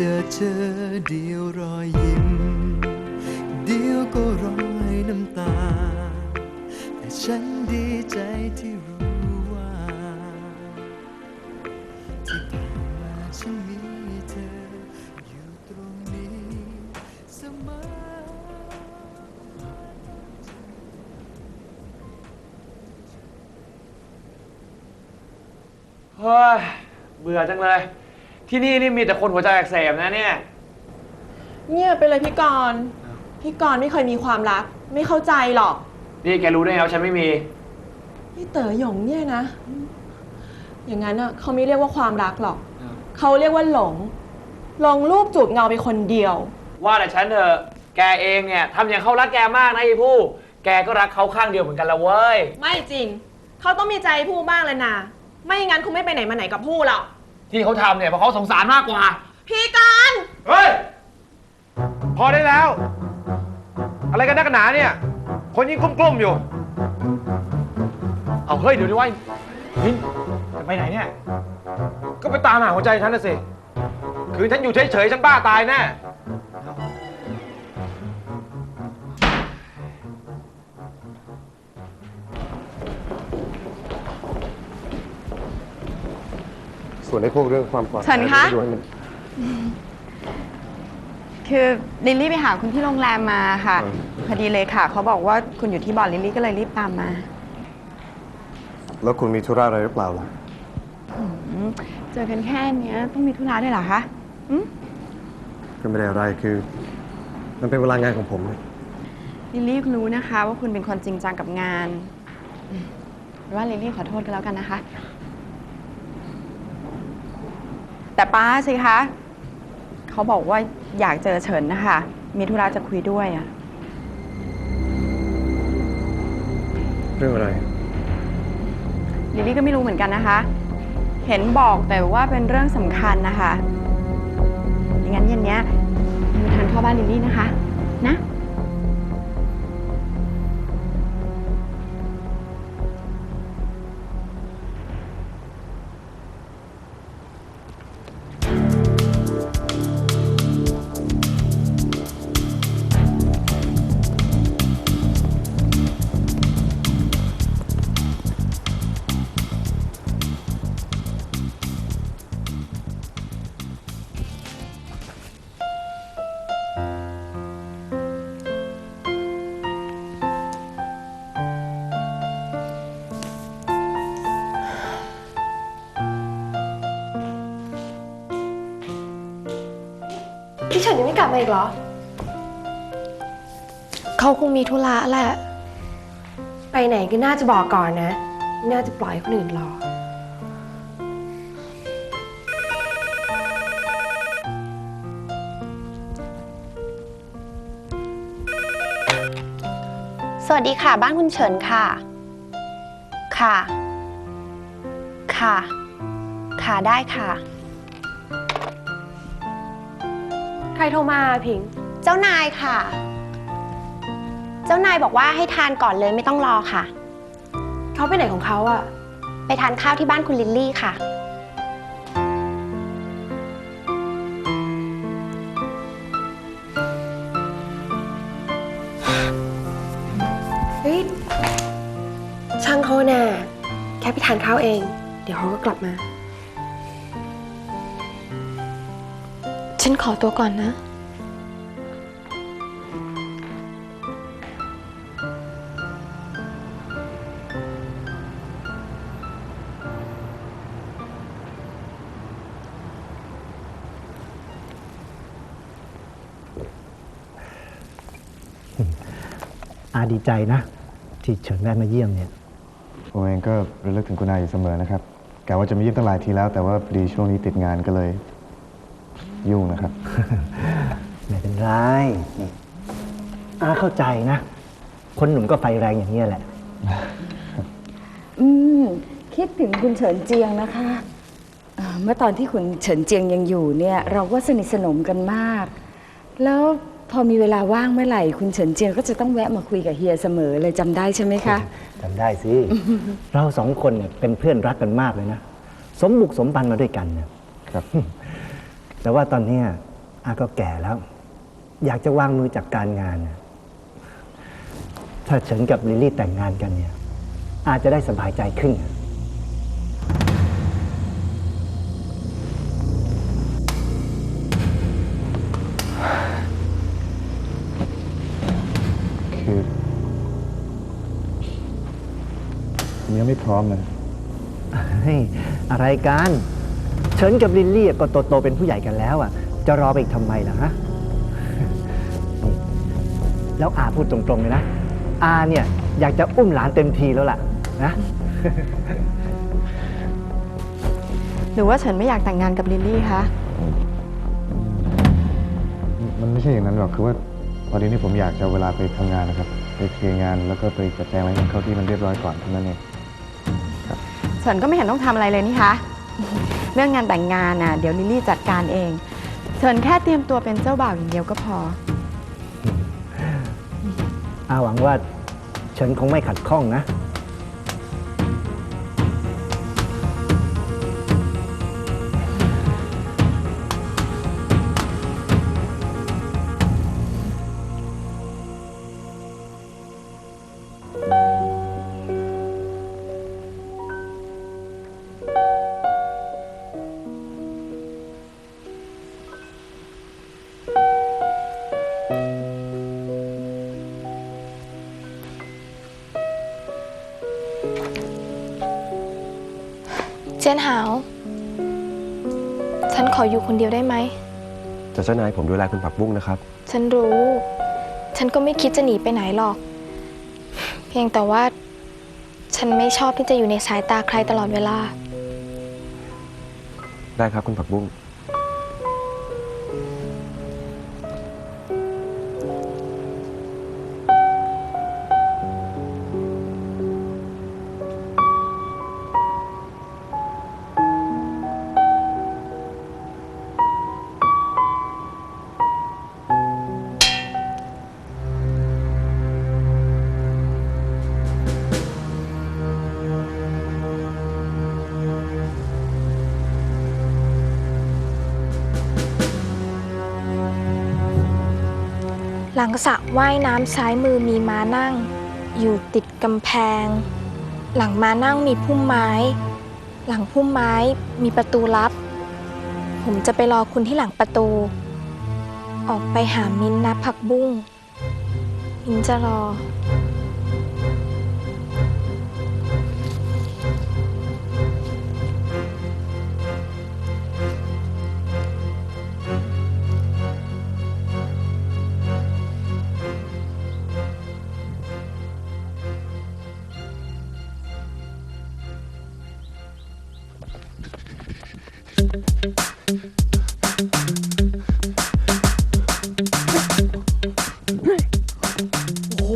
จอเธอเดียวรอยยิ้ม เดียวก็ร้อยน้ำตา แต่ฉันดีใจที่รู้ว่าที่ผ่านมาฉันมีเธออยู่ตรงนี้เสมอเฮ้ย เบื่อจังเลย ที่นี่นี่มีแต่คนหัวใจอักเสบนะเนี่ย เงียบไปเลยพี่กรณ์พี่กรณ์ไม่เคยมีความรัก ไม่เข้าใจหรอก นี่แกรู้ได้ไงว่าฉันไม่มี พี่เต๋อหยงเนี่ยนะ อย่างนั้นอะเขาไม่เรียกว่าความรักหรอกอ้าวเขาเรียกว่าหลง หลงรูปจูบเงาไปคนเดียว ว่าแต่ฉันเถอะ แกเองเนี่ยทำอย่างเขารักแกมากนะไอ้ผู้ แกก็รักเขาข้างเดียวเหมือนกันละเว้ย ไม่จริง เขาต้องมีใจผู้บ้างเลยนะ ไม่งั้นคงไม่ไปไหนมาไหนกับผู้หรอก ที่เขาทำเนี่ยเพราะเขาสงสารมากกว่า พี่กรณ์เฮ้ย พอได้แล้ว อะไรกันนักหนาเนี่ย คนยิ่งกลุ้มๆอยู่ เอาเฮ้ยเดี๋ยวดิว่ามินจะไปไหนเนี่ย ก็ไปตามหาหัวใจฉันนะสิ คือฉันอยู่เฉยๆฉันบ้าตายแน่ ส่วนในพวกเรื่องความปลอดภัยเชิญคะไม่ด้วยมันคือลิลลี่ไปหาคุณที่โรงแรมมาค่ะอืมพอดีเลยค่ะ เขาบอกว่าคุณอยู่ที่บ่อนลิลลี่ก็เลยรีบตามมาแล้วคุณมีธุระอะไรหรือเปล่าล่ะ อืมเจอกันแค่เนี้ยต้องมีธุระด้วยเหรอคะอืมก็ไม่ได้อะไรคือ มันเป็นเวลางานของผมเนี่ยลิลลี่รู้นะคะ ว่าคุณเป็นคนจริงจังกับงานอืมว่าลิลลี่ขอโทษกันแล้วกันนะคะ แต่ป้าสิคะเขาบอกว่าอยากเจอเฉินนะคะ มีธุระจะคุยด้วยอะเรื่องอะไร ลิลลี่ก็ไม่รู้เหมือนกันนะคะ เห็นบอกแต่ว่าเป็นเรื่องสำคัญนะคะอย่างนั้นเย็นเนี้ยมาทานข้าวบ้านลิลลี่นะคะ นะ ฉินยังไม่กลับมาอีกเหรอ เขาคงมีธุระแหละ ไปไหนก็น่าจะบอกก่อนนะ น่าจะปล่อยให้คนอื่นรอ สวัสดีค่ะ บ้านคุณเฉินค่ะ ค่ะ ค่ะ ค่ะได้ค่ะ รโทรมาพิง เจ้านายค่ะ เจ้านายบอกว่าให้ทานก่อนเลยไม่ต้องรอค่ะ เขาไปไหนของเขาอะไปทานข้าวที่บ้านคุณลิลลี่ค่ะ เฮ้ยช่างเขาแน่แค่ไปทานข้าวเอง เดี๋ยวเขาก็กลับมา ฉันขอตัวก่อนนะ อาดีใจนะ ที่เฉินแวะมาเยี่ยมเนี่ย ผมเองก็ระลึกถึงคุณนายอยู่เสมอนะครับกะว่าจะมาเยี่ยมตั้งหลายทีแล้ว แต่ว่าพอดีช่วงนี้ติดงานก็เลย ยุ่งนะครับ ไม่เป็นไรนี่อาเข้าใจนะ คนหนุ่มก็ไฟแรงอย่างนี้ยแหละ อืม คิดถึงคุณเฉินเจียงนะคะเอ่อเมื่อตอนที่คุณเฉินเจียงยังอยู่เนี่ย เราก็สนิทสนมกันมาก แล้วพอมีเวลาว่างเมื่อไหร่ คุณเฉินเจียงก็จะต้องแวะมาคุยกับเฮียเสมอเลยจำได้ใช่ไหมคะ จำได้สิ เราสองคนเนี่ยเป็นเพื่อนรักกันมากเลยนะ สมบุกสมบันมาด้วยกันเนี่ยครับ แต่ว่าตอนเนี้ยอาก็แก่แล้ว อยากจะวางมือจากการงานน่ะถ้าเฉินกับลิลลี่แต่งงานกันเนี่ย อาจจะได้สบายใจขึ้นคือผมยังไม่พร้อมนะเฮ้ยอะไรกัน เฉินกับลิลลี่ก็โตๆเป็นผู้ใหญ่กันแล้วอะ จะรอไปอีกทำไมล่ะฮะนี่แล้วอาพูดตรงๆเลยนะ อาเนี่ยอยากจะอุ้มหลานเต็มทีแล้วล่ะนะ หรือว่าเฉินไม่อยากแต่งงานกับลิลลี่คะ มันไม่ใช่อย่างนั้นหรอกคือว่าพอดีนี่ผมอยากจะเอาเวลาไปทำงานนะครับ ไปเคลียร์งานแล้วก็ไปจัดแจงอะไรให้มันเข้าที่มันเรียบร้อยก่อนเท่านั้นเอง เฉินก็ไม่เห็นต้องทำอะไรเลยนี่คะ เรื่องงานแต่งงานน่ะเดี๋ยวลิลลี่จัดการเอง เชิญแค่เตรียมตัวเป็นเจ้าบ่าวอย่างเดียวก็พอ อาหวังว่าเฉินคงไม่ขัดข้องนะ นหาว ฉันขออยู่คนเดียวได้ไหม แต่เจ้านายผมดูแลคุณผักบุ้งนะครับ ฉันรู้ ฉันก็ไม่คิดจะหนีไปไหนหรอก เพียงแต่ว่า ฉันไม่ชอบที่จะอยู่ในสายตาใครตลอดเวลา ได้ครับคุณผักบุ้ง หลังสระว่ายน้ำซ้ายมือมีม้านั่ง อยู่ติดกำแพง หลังม้านั่งมีพุ่มไม้ หลังพุ่มไม้มีประตูลับ ผมจะไปรอคุณที่หลังประตู ออกไปหามิ้นนะผักบุ้ง มิ้นจะรอ โอ้โห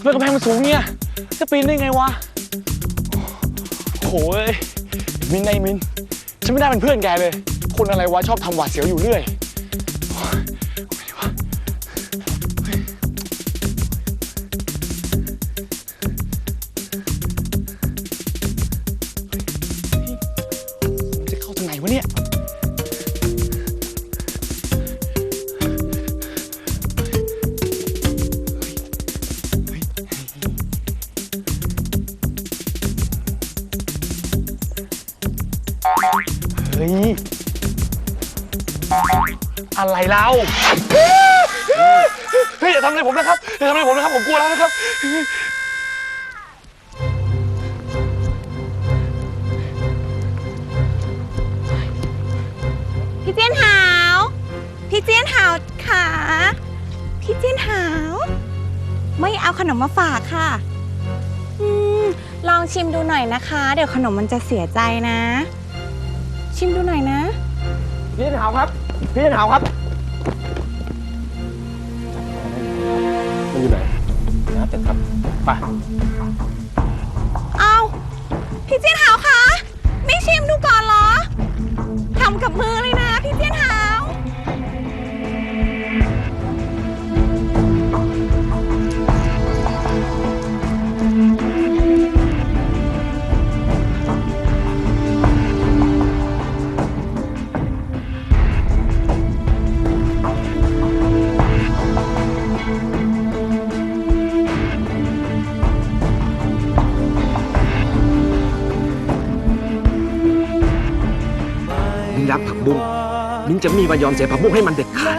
เมื่อกำแพงมันสูงเนี่ย จะปีนได้ไงวะ โอ้ยมินไอมิน ฉันไม่ได้เป็นเพื่อนแกเลย คนอะไรวะชอบทำหวาดเสียวอยู่เรื่อย วะเนี่ย เฮ้ย อะไรเราเฮ้ยอย่าทำอะไรผมนะครับอย่าทำอะไรผมนะครับ ผมกลัวแล้วนะครับ พี่เจียนหาว พี่เจียนหาวขา พี่เจียนหาว ไม่เอาขนมมาฝากค่ะ อืม ลองชิมดูหน่อยนะคะ เดี๋ยวขนมมันจะเสียใจนะ ชิมดูหน่อยนะ พี่เจนหาวครับ พี่เจนหาวครับ มันอยู่ไหนนะแต่ครับ ไป จะมีวันยอมเสียผักบุ้งให้มันเด็ดขาด